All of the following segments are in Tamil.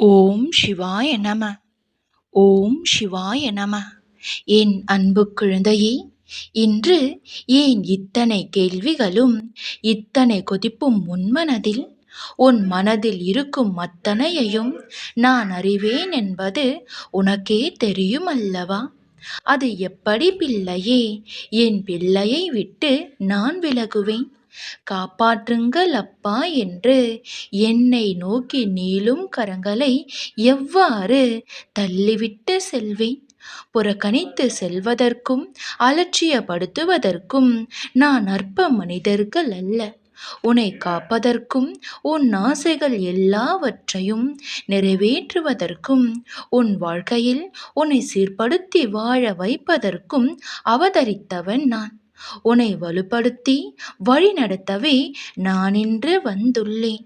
ஓம் சிவாய நம. ஓம் சிவாய நம. என் அன்பு குழந்தையே இன்று ஏன் இத்தனை கேள்விகளும் இத்தனை கொதிப்பும் உன்மனதில் உன் மனதில் இருக்கும் அத்தனையையும் நான் அறிவேன் என்பது உனக்கே தெரியும் அல்லவா அது எப்படி பிள்ளையே என் பிள்ளையை விட்டு நான் விலகுவேன்? காப்பாற்றுங்கள் அப்பா என்று என்னை நோக்கி நீளும் கரங்களை எவ்வாறு தள்ளிவிட்டு செல்வேன்? புறக்கணித்து செல்வதற்கும் அலட்சியப்படுத்துவதற்கும் நான் அற்ப மனிதர்கள் அல்ல. உன்னை காப்பதற்கும் உன் ஆசைகள் எல்லாவற்றையும் நிறைவேற்றுவதற்கும் உன் வாழ்க்கையில் உன்னை சீர்படுத்தி வாழ வைப்பதற்கும் அவதரித்தவன் நான். உன்னை வலுப்படுத்தி வழிநடத்தவே நான் இன்று வந்துள்ளேன்.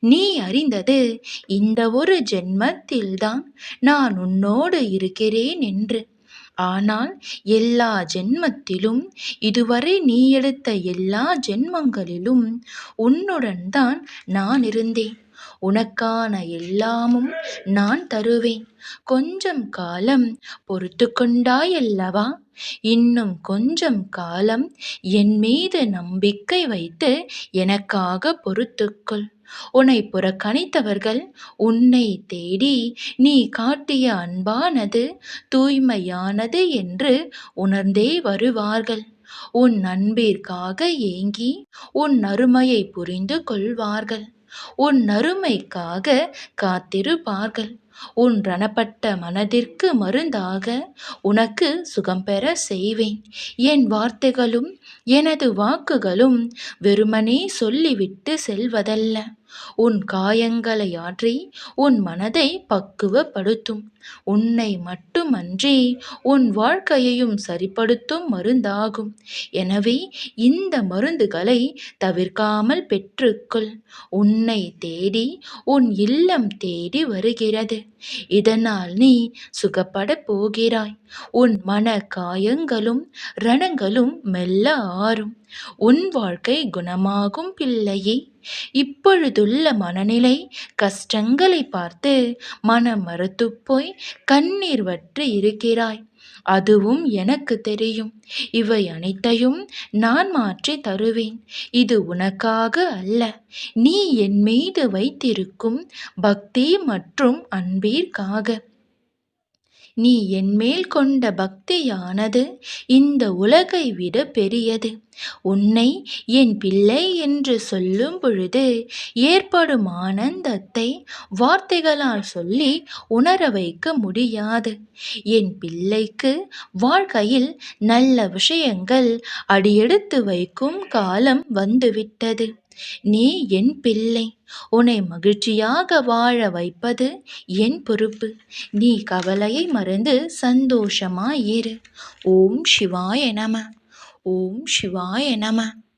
நீ அறிந்தது இந்த ஒரு ஜென்மத்தில்தான் நான் உன்னோடு இருக்கிறேன் என்று. ஆனால் எல்லா ஜென்மத்திலும் இதுவரை நீ எடுத்த எல்லா ஜென்மங்களிலும் உன்னுடன் தான் நான் இருந்தேன். உனக்கான எல்லாமும் நான் தருவேன். கொஞ்சம் காலம் பொறுத்து கொண்டாயல்லவா? இன்னும் கொஞ்சம் காலம் என் மீது நம்பிக்கை வைத்து எனக்காக பொறுத்துக்கொள் உன்னை புறக்கணித்தவர்கள் உன்னை தேடி நீ காட்டிய அன்பானது தூய்மையானது என்று உணர்ந்தே வருவார்கள். உன் அன்பிற்காக ஏங்கி உன் அருமையை புரிந்து கொள்வார்கள். உன் அருமைக்காக காத்திருப்பார்கள். உன் ரணப்பட்ட மனதிற்கு மருந்தாக உனக்கு சுகம் பெற செய்வேன். என் வார்த்தைகளும் எனது வாக்குகளும் வெறுமனே சொல்லிவிட்டு செல்வதல்ல. உன் காயங்களை ஆற்றி உன் மனதை பக்குவப்படுத்தும். உன்னை மட்டுமன்றி உன் வாழ்க்கையையும் சரிப்படுத்தும் மருந்தாகும். எனவே இந்த மருந்துகளை தவிர்க்காமல் பெற்றுக்கொள். உன்னை தேடி உன் இல்லம் தேடி வருகிறது. இதனால் நீ சுகப்பட போகிறாய். உன் மன காயங்களும் ரணங்களும் மெல்ல ஆறும். உன் வாழ்க்கை குணமாகும் பிள்ளையே. இப்பொழுதுள்ள மனநிலை கஷ்டங்களை பார்த்து மனம் மறுத்துப்போய் கண்ணீர் வற்று இருக்கிறாய். அதுவும் எனக்கு தெரியும். இவை அனைத்தையும் நான் மாற்றி தருவேன். இது உனக்காக அல்ல. நீ என் மீது வைத்திருக்கும் பக்தி மற்றும் அன்பிற்காக நீ என்மேல் கொண்ட பக்தியானது இந்த உலகை விட பெரியது. உன்னை என் பிள்ளை என்று சொல்லும் பொழுது ஏற்படும் ஆனந்தத்தை வார்த்தைகளால் சொல்லி உணர வைக்க முடியாது. என் பிள்ளைக்கு வாழ்க்கையில் நல்ல விஷயங்கள் அடியெடுத்து வைக்கும் காலம் வந்துவிட்டது. நீ என் பிள்ளை. உன்னை மகிழ்ச்சியாக வாழ வைப்பது என் பொறுப்பு. நீ கவலையை மறந்து சந்தோஷமாயிரு ஓம் சிவாய நம. ஓம் சிவாய நம.